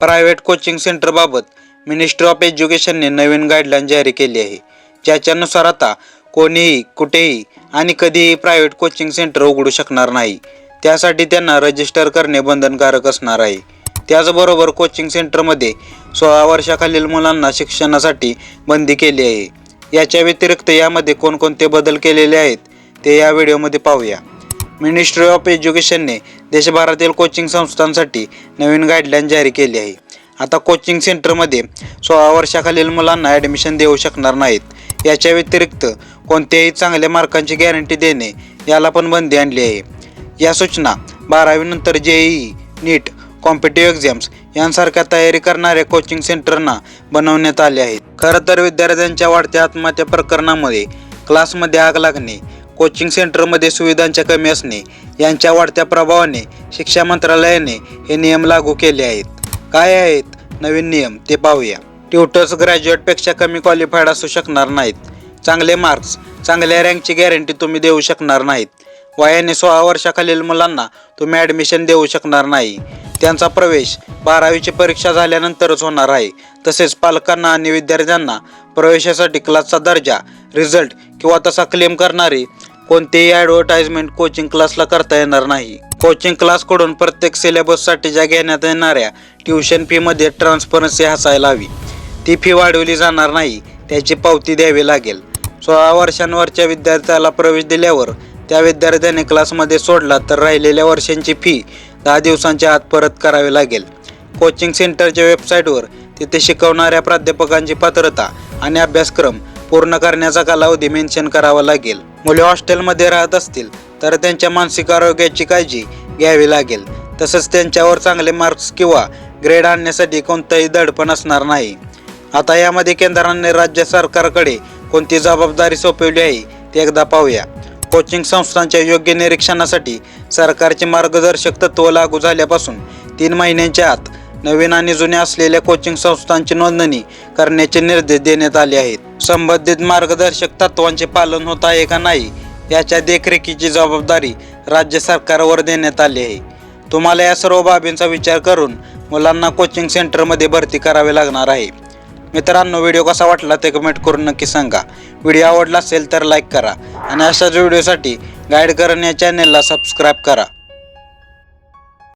Private coaching सेंटरबाबत ministry of एज्युकेशनने नवीन गाईडलाईन जारी केली आहे. ज्याच्यानुसार आता कोणीही कुठेही आणि कधीही प्रायव्हेट कोचिंग सेंटर उघडू शकणार नाही. त्यासाठी त्यांना रजिस्टर करणे बंधनकारक असणार आहे. त्याचबरोबर कोचिंग सेंटरमध्ये सोळा वर्षाखालील मुलांना शिक्षणासाठी बंदी केली आहे. याच्या व्यतिरिक्त यामध्ये कोणकोणते बदल केलेले आहेत ते या व्हिडिओमध्ये पाहूया. मिनिस्ट्री ऑफ एज्युकेशनने देशभरातील कोचिंग संस्थांसाठी नवीन गाईडलाईन जारी केली आहे. आता कोचिंग सेंटरमध्ये सोळा वर्षाखालील मुलांना ॲडमिशन देऊ शकणार नाहीत. याच्या व्यतिरिक्त कोणत्याही चांगल्या मार्कांची गॅरंटी देणे याला पण बंदी आणली आहे. या सूचना बारावीनंतर जेईई नीट कॉम्पिटिव्ह एक्झाम्स यांसारख्या तयारी करणाऱ्या कोचिंग सेंटरना बनवण्यात आले आहेत. खरं तर विद्यार्थ्यांच्या वाढत्या आत्महत्या प्रकरणामध्ये क्लासमध्ये आग लागणे कोचिंग सेंटरमध्ये सुविधांच्या कमी असणे यांच्या वाढत्या प्रभावाने शिक्षा मंत्रालयाने हे नियम लागू केले आहेत. काय आहेत? नवीन नियम ते पाहूया. ट्युटर्स ग्रॅज्युएटपेक्षा कमी क्वालिफाईड असू शकणार नाहीत. चांगले मार्क्स चांगल्या रँकची गॅरंटी तुम्ही देऊ शकणार नाहीत. वयाने सोळा वर्षाखालील मुलांना तुम्ही ॲडमिशन देऊ शकणार नाही. त्यांचा प्रवेश बारावीची परीक्षा झाल्यानंतरच होणार आहे. तसेच पालकांना आणि विद्यार्थ्यांना प्रवेशासाठी क्लासचा दर्जा रिझल्ट किंवा तसा क्लेम करणारी कोणतेही ॲडव्हर्टाइजमेंट कोचिंग क्लासला करता येणार नाही. कोचिंग क्लासकडून प्रत्येक सिलेबससाठी ज्या घेण्यात येणाऱ्या ट्युशन फीमध्ये ट्रान्सपरन्सी हसायला हवी. ती फी वाढवली जाणार नाही त्याची पावती द्यावी लागेल. सोळा वर्षांवरच्या विद्यार्थ्याला प्रवेश दिल्यावर त्या विद्यार्थ्याने क्लासमध्ये सोडला तर राहिलेल्या वर्षांची फी दहा दिवसांच्या आत परत करावी लागेल. कोचिंग सेंटरच्या वेबसाईटवर तिथे शिकवणाऱ्या प्राध्यापकांची पात्रता आणि अभ्यासक्रम पूर्ण करण्याचा कालावधी मेन्शन करावा लागेल. मुले हॉस्टेलमध्ये राहत असतील तर त्यांच्या मानसिक आरोग्याची काळजी घ्यावी लागेल. तसंच त्यांच्यावर चांगले मार्क्स किंवा ग्रेड आणण्यासाठी कोणतंही दडपण असणार नाही. आता यामध्ये केंद्राने राज्य सरकारकडे कोणती जबाबदारी सोपवली आहे ते एकदा पाहूया. कोचिंग संस्थांच्या योग्य निरीक्षणासाठी सरकारचे मार्गदर्शक तत्व लागू झाल्यापासून तीन महिन्यांच्या आत नवीन आणि जुन्या असलेल्या कोचिंग संस्थांची नोंदणी करण्याचे निर्देश देण्यात आले आहेत. संबंधित मार्गदर्शक तत्वांचे पालन होत आहे का नाही याच्या देखरेखीची जबाबदारी राज्य सरकारवर देण्यात आली आहे. तुम्हाला या सर्व बाबींचा विचार करून मुलांना कोचिंग सेंटरमध्ये भरती करावी लागणार आहे. मित्रांनो व्हिडिओ कसा वाटला ते कमेंट करून नक्की सांगा. व्हिडिओ आवडला असेल तर लाईक करा आणि अशाच व्हिडिओसाठी गाईड करण्या चॅनेलला सबस्क्राईब करा.